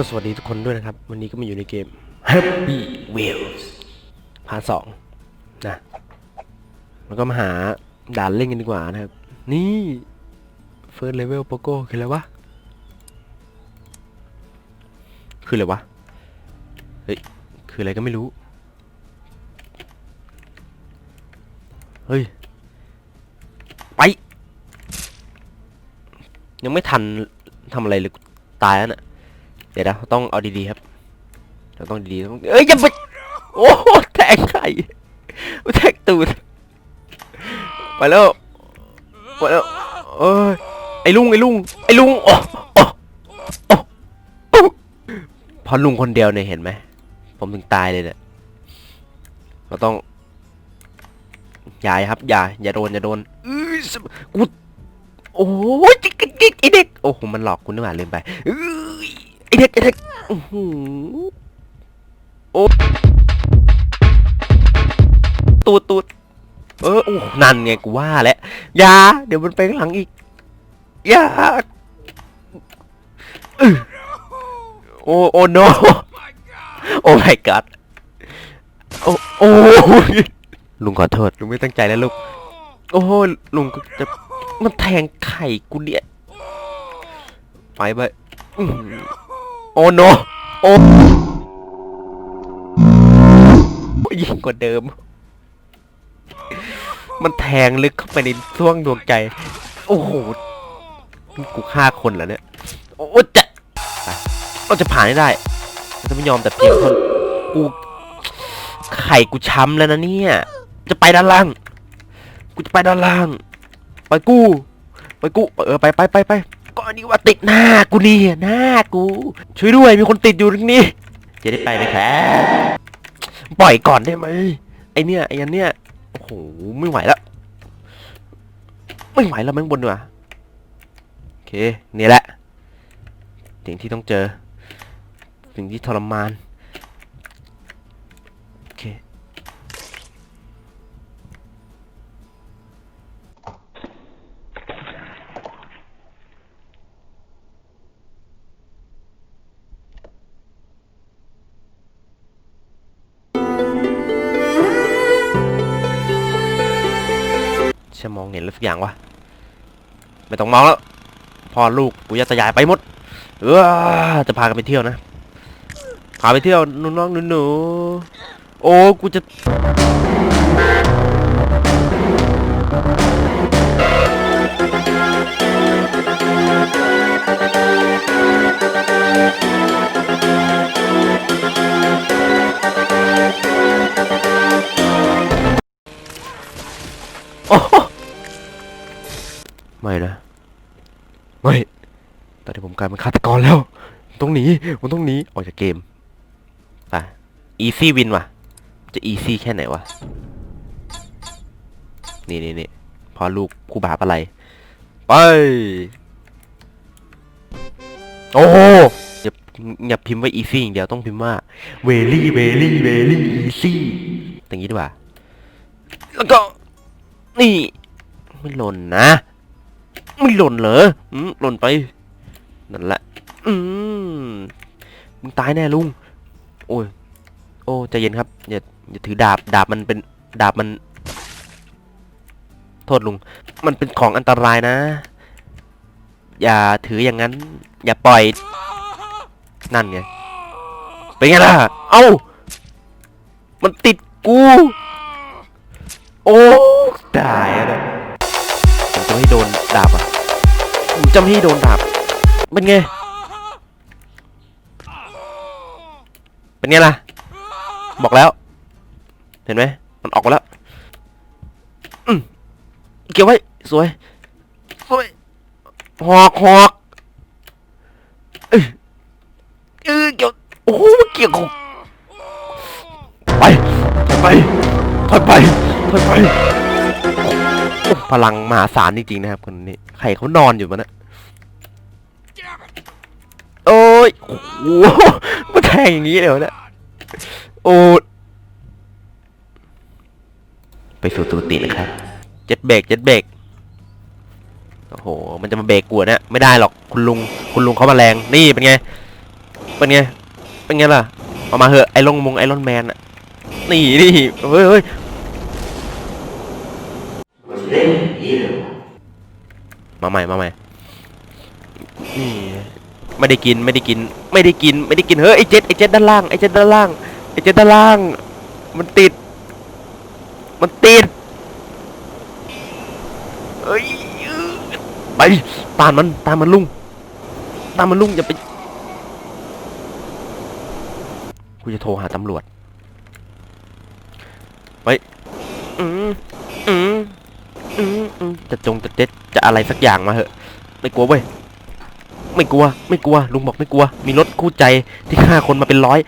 ก็สวัสดีทุกคนด้วยนะครับ วันนี้ก็มาอยู่ในเกม Happy Wheels พาร์ทสองนะแล้วก็มาหาด่านเล่นกันดีกว่านะครับ นี่ First Level Poco คืออะไรวะ คืออะไรวะ เฮ้ย คืออะไรก็ไม่รู้ เฮ้ย ไป ยังไม่ทันทำอะไรเลยตายแล้วน่ะ ดี๋ยวนะต้องเอาดีๆครับเราต้องดีๆต้องเอ้ยอย่าไปโอ้โหแทงไข่แทงตูดไปแล้วไปแล้วเอ้ยไอ้ลุงไอ้ลุงไอ้ลุงโอ้โอ้โอ้พอลุงคนเดียวเนี่ยเห็นไหมผมถึงตายเลยเนี่ยเราต้องอย่าครับอย่าอย่าโดนอย่าโดนอื้อกูโอ้ยจิกจิกจิกไอเด็กโอ้โหมันหลอกกูนึกว่าลืมไปอื้อ เด็กไอเด็กอือหือโอ้ตูดตูดเออโอ้นั่นไงกูว่าแล้วยาเดี๋ยวมันไปข้างหลังอีกยาอือโอ้โอ้ no โอ้ my god โอ้โอ้ลุงขอโทษลุงไม่ตั้งใจแล้วลูกโอ้ลุงจะมันแทงไข่กูเนี่ยไปไป อ้โอ้โนโอ้ยิ่งกว่าเดิม มันแทงลึกเข้าไปในช่วงดวงใจ โอ้โห กูฆ่าคนแล้วเนี่ย โอ้จะเราจะผ่านให้ได้เราจะไม่ยอมแต่เพียงเท่ากูไข่กูช้ำแล้วนะเนี่ย จะไปด้านล่าง กูจะไปด้านล่าง ไปกู ไปกู เออไปไปไปไป อันนี้ว่าติดหน้ากูนี่หน้ากู ช่วยด้วยมีคนติดอยู่ตรงนี้ จะได้ไปไหมครับปล่อยก่อนได้ไหมไอเนี่ยไออันเนี้ยโอ้โหไม่ไหวแล้วไม่ไหวแล้วแมันบนดีกว่ะโอเคนี่แหละสิ่งที่ต้องเจอสิ่งที่ทรมาน องเห็นอะไรสักอย่างวะไม่ต้องมองแล้วพ่อลูกปู่ย่าตายายไปหมดเออจะพากันไปเที่ยวนะพาไปเที่ยวน้องๆหนูๆโอ้กูจะ ไม่นะ ไม่ ตอนนี้ผมกลายเป็นฆาตกรแล้วผมต้องหนีผมต้องหนีออกจากเกมไปอีซี่วินว่ะ จะอีซี่แค่ไหนวะ นี่นี่นี่พอลูกคู่บาปอะไร ไป โอ้โหอย่าอย่าพิมพ์ว่าอีซี่อย่างเดียวต้องพิมพ์ว่าเวลี่เวลี่เวลี่อีซี่อย่างนี้ดีกว่า แล้วก็ นี่ ไม่หล่นนะ ไม่หล่นเหรออืมหล่นไป นั่นแหละ อืมมึงตายแน่ลุง โอ้ย โอ้ใจเย็นครับอย่าอย่าถือดาบ ดาบมันเป็น ดาบมัน โทษลุง มันเป็นของอันตรายนะ อย่าถืออย่างนั้น อย่าปล่อย นั่นไง เป็นไงล่ะ เอ้า มันติดกู โอ้ ตายแล้วผมจะไม่ให้โดนดาบอะ ผมจะไม่โดนดาบเป็นไง เป็นไงล่ะ บอกแล้ว เห็นไหม มันออกมาแล้วเกี่ยวไว้ สวย สวย หอกหอกเอยเออเกี่ยว โอ้โหเกี่ยวของไป ไปถอยไปถอยไป พลังมหาศาลจริงๆนะครับคนนี้ใครเขานอนอยู่มันนะโอ้ยโอ้โหมาแทงอย่างนี้เลยวะเนี่ยโอ้ไปสู่ตูตินะครับเจ็ดเบรกเจ็ดเบรกโอ้โห มันจะมาเบรกกลัวนะไม่ได้หรอกคุณลุงคุณลุงเขามาแรงนี่เป็นไง เป็นไง เป็นไงล่ะ เอามาเหอะไอรอนมงไอรอนแมนอะนี่นี่เฮ้ยเฮ้ย มาใหม่มาใหม่นี่ไม่ได้กินไม่ได้กิน ไม่ได้กินไม่ได้กินเฮ้ยไอเจ็ดไอเจ็ดด้านล่างไอเจ็ดด้านล่างไอเจ็ดด้านล่าง มันติด มันติดเอ้ยไปตามมันตามมันลุงตามมันลุงอย่าไปกูจะโทรหาตำรวจไว้อืมอืมอืมอืม จะจงจะเด็ดจะอะไรสักอย่างมาเหอะไม่กลัวเว้ยไม่กลัว ไม่กลัว ลุงบอกไม่กลัว มีรถคู่ใจที่ฆ่าคนมาเป็นร้อย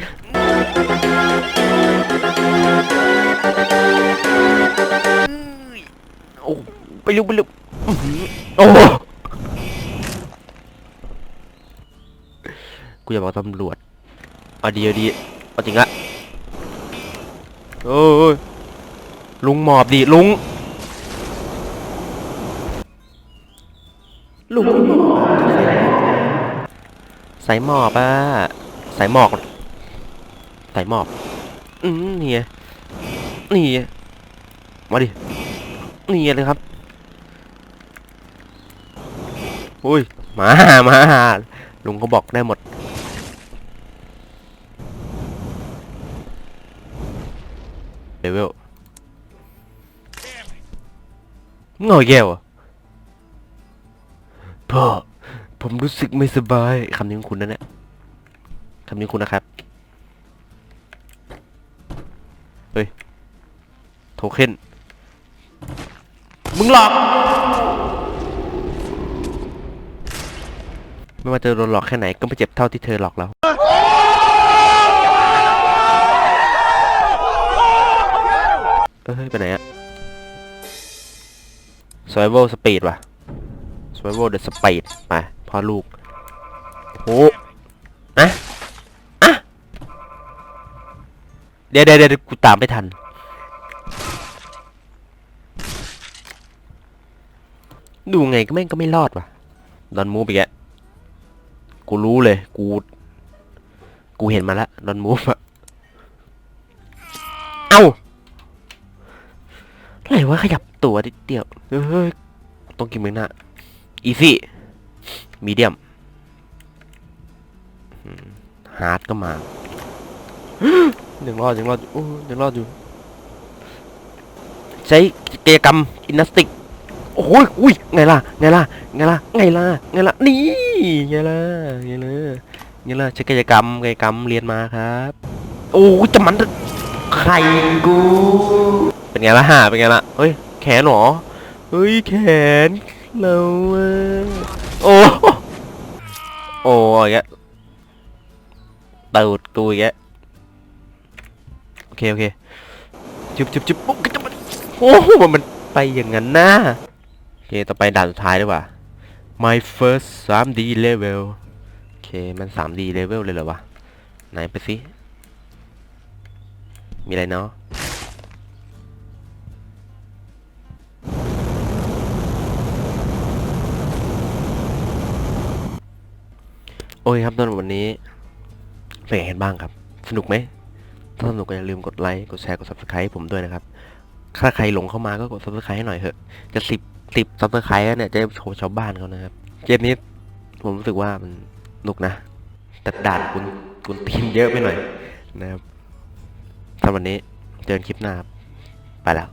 โอ้ไปเร็วไปเร็วอื้อหือโอ้กูจะบอกตำรวจเอาดีเอาดีเอาจริงละโอ้ยลุงหมอบดิลุง ลุงใส่หมอบอะใส่หมอกใส่หมอบ อืมนี่ไงนี่ไงมาดิ นี่เลยครับอุ้ย มา มา ลุงเขาบอกได้หมด เลเวลมึงเอาอีกแก้วเหรอะ พ่อ ผมรู้สึกไม่สบายคำนี้ของคุณนะเนี่ยคำนี้คุณนะครับ เฮ้ย โทเค็น มึงหลอก ไม่ว่าจะโดนหลอกแค่ไหนก็ไม่เจ็บเท่าที่เธอหลอกเราเอ้ย ไปไหนอะ survival speed ว่ะ survival the speed ไปพ่อลูกโอ้อะอะเดี๋ยวเดี๋ยวเดี๋ยวกูตามไม่ทัน ดูไงก็แม่งก็ไม่รอดว่ะดอนมูฟอีกแกกูรู้เลย กู กูเห็นมาแล้วดอนมูฟอะเอ้าอะไรวะขยับตัวนิดเดียวเฮ้ยต้องกินมือหน้า อีซี่มีเดียมฮาร์ดก็มายังรอดยังรอดอยู่โอ้ยังรอดอยู่ ใช้เกิจกรรมอินนัสติก โอ้ยอุ้ยไงล่ะ ไงล่ะ ไงล่ะ ไงล่ะ ไงล่ะ นี่ ไงล่ะ ไงล่ะ ไงล่ะ ใช้กิจกรรมกิจกรรมเรียนมาครับ โอ้จะมันใครกู เป็นไงล่ะฮะเป็นไงล่ะ เฮ้ย แขนเหรอ เฮ้ย แขน เราอะโอ้โอ้ยแกตูดกูอีกแกโอเคโอเคจุบจุบจุบปุ๊บก็จะมันโอ้โหมันไปอย่างนั้นนะโอเคต่อไปด่านสุดท้ายดีกว่า my first 3D level โอเคมัน 3D level เลยเหรอวะไหนไปสิมีอะไรเนาะ อ้ยครับตอนวันนี้เป็นไงกันบ้างครับ สนุกไหม ถ้าสนุกก็อย่าลืมกดไลค์ กดแชร์ กด subscribe ผมด้วยนะครับ ถ้าใครหลงเข้ามาก็กด subscribe ให้หน่อยเถอะ จะสิบสิบ subscribe แล้วเนี่ยจะโชว์ชาวบ้านเขานะครับ เกมนี้ผมรู้สึกว่ามันสนุกนะ แต่ด่านคุณคุณทีมเยอะไปหน่อยนะครับสำหรับวันนี้เจอกันคลิปหน้าครับ ไปแล้ว